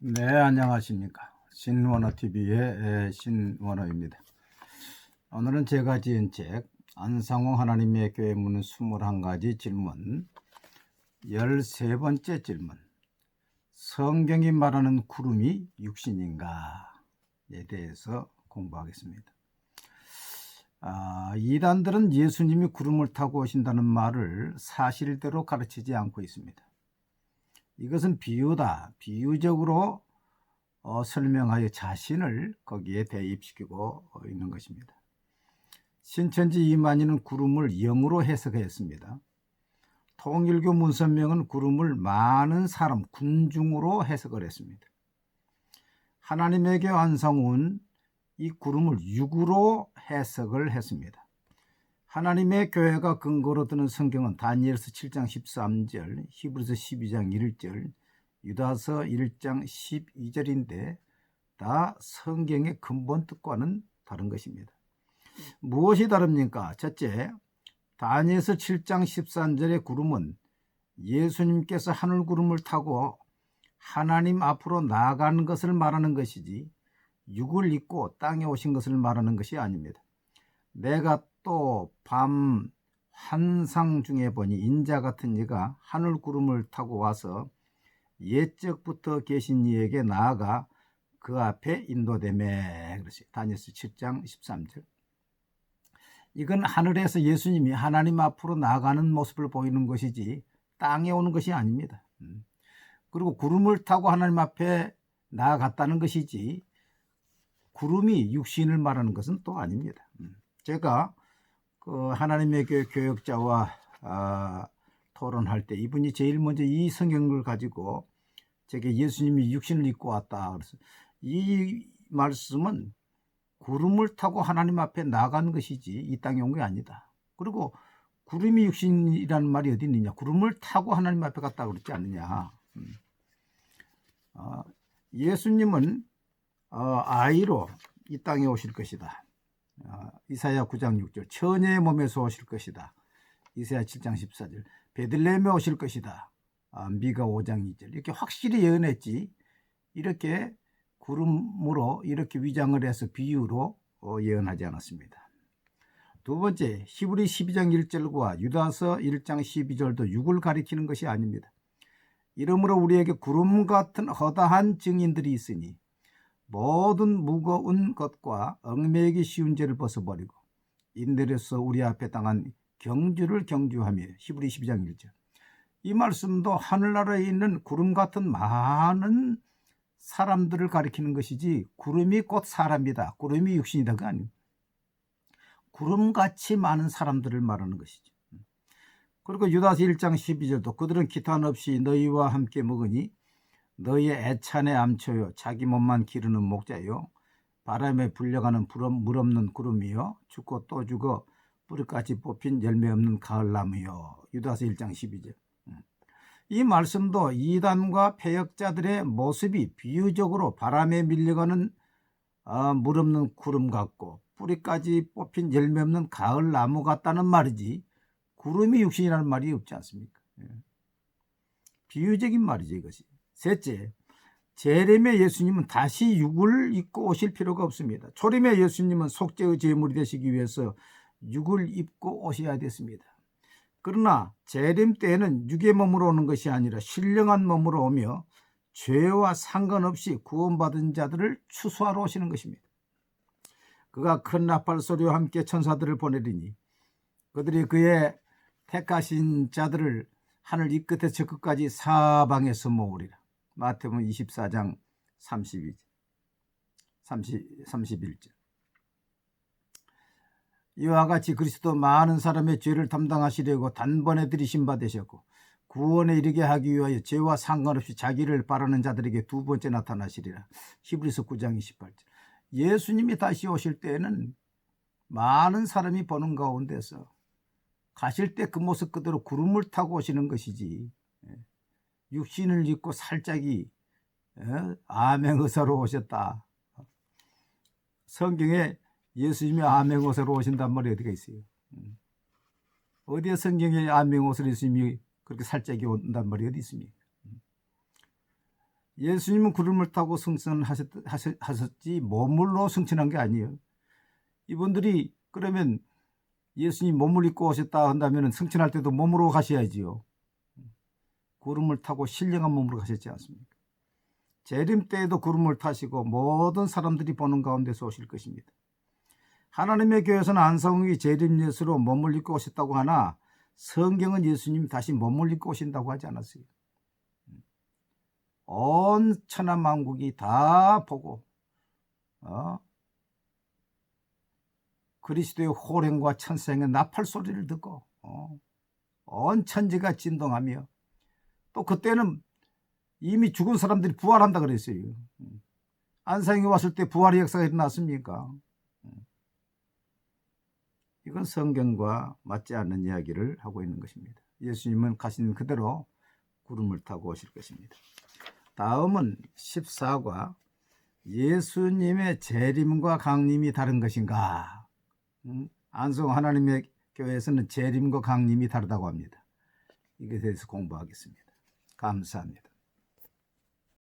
네, 안녕하십니까. 신원어TV의 신원어입니다. 오늘은 제가 지은 책, 안상홍 하나님의 교회 묻는 21가지 질문, 13번째 질문, 성경이 말하는 구름이 육신인가에 대해서 공부하겠습니다. 아, 이단들은 예수님이 구름을 타고 오신다는 말을 사실대로 가르치지 않고 있습니다. 이것은 비유다. 비유적으로 어, 설명하여 자신을 거기에 대입시키고 있는 것입니다. 신천지 이만희는 구름을 영으로 해석했습니다. 통일교 문선명은 구름을 많은 사람, 군중으로 해석을 했습니다. 하나님에게 완성은 이 구름을 육으로 해석을 했습니다. 하나님의 교회가 근거로 드는 성경은 다니엘서 7장 13절, 히브리서 12장 1절, 유다서 1장 12절인데 다 성경의 근본 뜻과는 다른 것입니다. 무엇이 다릅니까? 첫째, 다니엘서 7장 13절의 구름은 예수님께서 하늘 구름을 타고 하나님 앞으로 나아가는 것을 말하는 것이지 육을 입고 땅에 오신 것을 말하는 것이 아닙니다. 내가 또 밤 환상 중에 보니 인자 같은 이가 하늘 구름을 타고 와서 옛적부터 계신 이에게 나아가 그 앞에 인도되매 그렇지 다니엘서 7장 13절 이건 하늘에서 예수님이 하나님 앞으로 나아가는 모습을 보이는 것이지 땅에 오는 것이 아닙니다. 음. 그리고 구름을 타고 하나님 앞에 나아갔다는 것이지 구름이 육신을 말하는 것은 또 아닙니다. 음. 제가 그 하나님의 교회 교역자와 아, 토론할 때 이분이 제일 먼저 이 성경을 가지고 제게 예수님이 육신을 입고 왔다. 그래서 이 말씀은 구름을 타고 하나님 앞에 나간 것이지 이 땅에 온 게 아니다. 그리고 구름이 육신이라는 말이 어디 있느냐? 구름을 타고 하나님 앞에 갔다 그랬지 않느냐? 음. 어, 예수님은 어, 아이로 이 땅에 오실 것이다. 어, 이사야 9장 6절 처녀의 몸에서 오실 것이다. 이사야 7장 14절 베들레헴에 오실 것이다. 아, 미가 5장 2절 이렇게 확실히 예언했지 이렇게 구름으로 이렇게 위장을 해서 비유로 어, 예언하지 않았습니다. 두 번째 히브리 12장 1절과 유다서 1장 12절도 육을 가리키는 것이 아닙니다. 이러므로 우리에게 구름 같은 허다한 증인들이 있으니 모든 무거운 것과 얽매이기 쉬운 죄를 벗어버리고 인들에서 우리 앞에 당한 경주를 경주하며 히브리 12장 1절. 이 말씀도 하늘나라에 있는 구름 같은 많은 사람들을 가리키는 것이지 구름이 곧 사람이다. 구름이 육신이다가 아닙니다 구름같이 많은 사람들을 말하는 것이죠 그리고 유다서 1장 12절도 그들은 기탄 없이 너희와 함께 먹으니 너희의 애찬의 암초요 자기 몸만 기르는 목자요 바람에 불려가는 물 없는 구름이요 죽고 또 죽어 뿌리까지 뽑힌 열매 없는 가을나무요 유다서 1장 12절 음. 이 말씀도 이단과 폐역자들의 모습이 비유적으로 바람에 밀려가는 아, 물 없는 구름 같고 뿌리까지 뽑힌 열매 없는 가을 나무 같다는 말이지 구름이 육신이라는 말이 없지 않습니까? 예. 비유적인 말이죠 이것이. 셋째, 재림의 예수님은 다시 육을 입고 오실 필요가 없습니다. 초림의 예수님은 속죄의 제물이 되시기 위해서 육을 입고 오셔야 됐습니다. 그러나 재림 때에는 육의 몸으로 오는 것이 아니라 신령한 몸으로 오며 죄와 상관없이 구원받은 자들을 추수하러 오시는 것입니다. 그가 큰 나팔 소리와 함께 천사들을 보내리니 그들이 그의 택하신 자들을 하늘 이 끝에 저 끝까지 사방에서 모으리라. 마태복음 24장 32, 30, 31절. 이와 같이 그리스도 많은 사람의 죄를 담당하시려고 단번에 들이신 바 되셨고 구원에 이르게 하기 위하여 죄와 상관없이 자기를 바라는 자들에게 두 번째 나타나시리라. 히브리서 9장 28절. 예수님이 다시 오실 때에는 많은 사람이 보는 가운데서 가실 때 그 모습 그대로 구름을 타고 오시는 것이지 육신을 입고 살짝이 아맹의사로 오셨다. 성경에 예수님이 아맹의사로 오신단 말이 어디가 있어요? 음. 어디에 성경에 아맹의사로 예수님이 그렇게 살짝이 온단 말이 어디 있습니까? 음. 예수님은 구름을 타고 승천하셨지 몸물로 승천한 게 아니에요. 이분들이 그러면 예수님 몸을 입고 오셨다 한다면 승천할 때도 몸으로 가셔야지요. 구름을 타고 신령한 몸으로 가셨지 않습니까? 재림 때에도 구름을 타시고 모든 사람들이 보는 가운데서 오실 것입니다. 하나님의 교회에서는 안성이 재림 예수로 몸을 입고 오셨다고 하나 성경은 예수님 다시 몸을 입고 오신다고 하지 않았어요. 온 천하 만국이 다 보고 어? 그리스도의 호령과 천생의 나팔 소리를 듣고 어? 온 천지가 진동하며 또 그때는 이미 죽은 사람들이 부활한다 그랬어요. 안상이 왔을 때 부활의 역사가 일어났습니까? 이건 성경과 맞지 않는 이야기를 하고 있는 것입니다. 예수님은 가신 그대로 구름을 타고 오실 것입니다. 다음은 14과 예수님의 재림과 강림이 다른 것인가? 음, 안성 하나님의 교회에서는 재림과 강림이 다르다고 합니다. 이에 대해서 공부하겠습니다. 감사합니다.